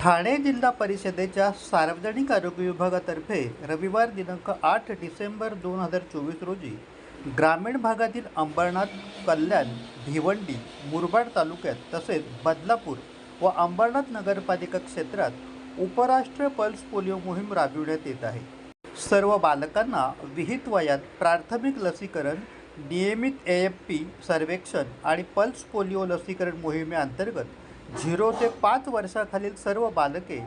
ठाणे जिल्हा परिषदेच्या सार्वजनिक आरोग्य विभागातर्फे रविवार दिनांक आठ डिसेंबर दोन हजार चोवीस रोजी ग्रामीण भागातील अंबरनाथ कल्याण भिवंडी मुरबाड तालुक्यात तसेच बदलापूर व अंबरनाथ नगरपालिका क्षेत्रात उपराष्ट्रीय पल्स पोलिओ मोहीम राबविण्यात येत आहे. सर्व बालकांना विहित वयात प्राथमिक लसीकरण नियमित ए एफ पी सर्वेक्षण आणि पल्स पोलिओ लसीकरण मोहिमेअंतर्गत झिरो ते पाच वर्षाखालील सर्व बालके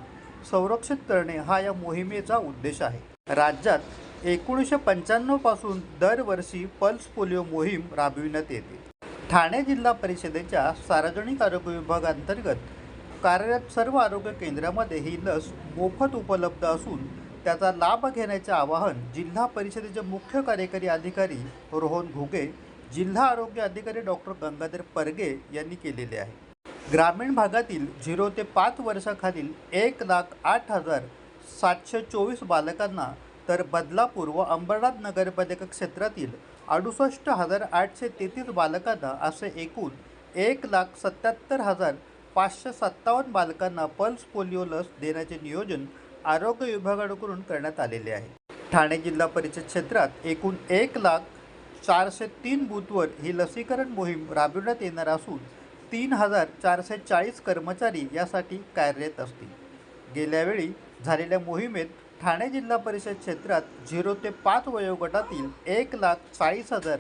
संरक्षित करणे हा या मोहिमेचा उद्देश आहे. राज्यात एकोणीसशे पंच्याण्णवपासून दरवर्षी पल्स पोलिओ मोहीम राबविण्यात येते. ठाणे जिल्हा परिषदेच्या सार्वजनिक आरोग्य विभागांतर्गत कार्यरत सर्व आरोग्य केंद्रामध्ये ही लस मोफत उपलब्ध असून त्याचा लाभ घेण्याचे आवाहन जिल्हा परिषदेचे मुख्य कार्यकारी अधिकारी रोहन घुगे जिल्हा आरोग्य अधिकारी डॉक्टर गंगाधर परगे यांनी केलेले आहे. ग्रामीण भागातील झिरो ते पाच वर्षाखालील एक लाख आठ हजार सातशे चोवीस बालकांना तर बदलापूर व अंबरनाथ नगरपालिका क्षेत्रातील अडुसष्ट हजार आठशे तेहतीस बालकांना असे एकूण एक लाख सत्याहत्तर हजार पाचशे सत्तावन्न बालकांना पल्स पोलिओ लस देण्याचे नियोजन आरोग्य विभागाकडून करण्यात आलेले आहे. ठाणे जिल्हा परिषद क्षेत्रात एकूण एक लाख चारशे तीन बूथवर ही लसीकरण मोहीम राबविण्यात येणार असून तीन हजार चारशे चाळीस कर्मचारी यासाठी कार्यरत असतील. गेल्यावेळी झालेल्या मोहिमेत ठाणे जिल्हा परिषद क्षेत्रात झिरो ते पाच वयोगटातील एक लाख चाळीस हजार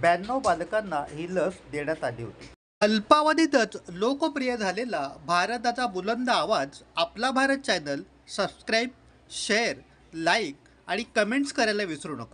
ब्याण्णव बालकांना ही लस देण्यात आली होती. अल्पावधीतच लोकप्रिय झालेला भारताचा बुलंद आवाज आपला Bharat channel subscribe share like आणि कमेंट्स करायला विसरू नका.